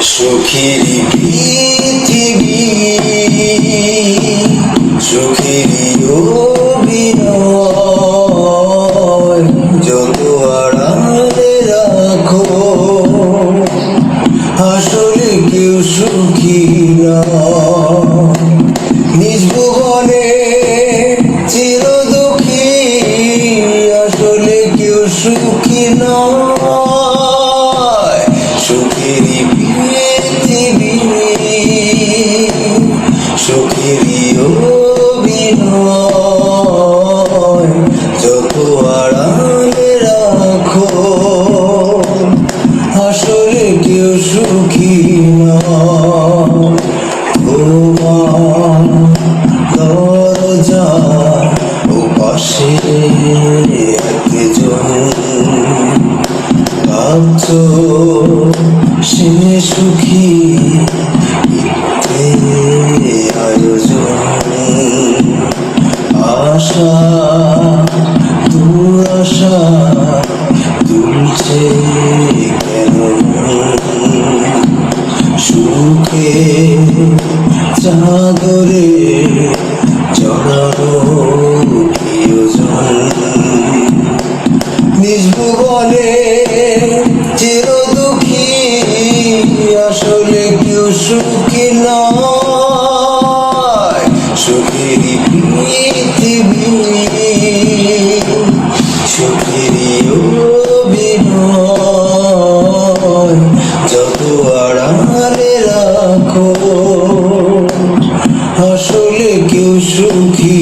সুখেরই পৃথিবী সুখেরই অভিনয় যত আড়ালে রাখো। আসলে কেউ সুখী না। নিজ ভুবনে চির দুঃখী, আসলে কেউ সুখী নয় রাখো আসলে কেউ সুখী নয়। তোমার দরজা ও পাশে একজন। ভাবছ সে সুখী আয়োজন। আশা সুখে চাদরে জড়ানো প্রিয়জন। নিজ চির দুঃখী আসলে কেউ সুখী নয়। সুখী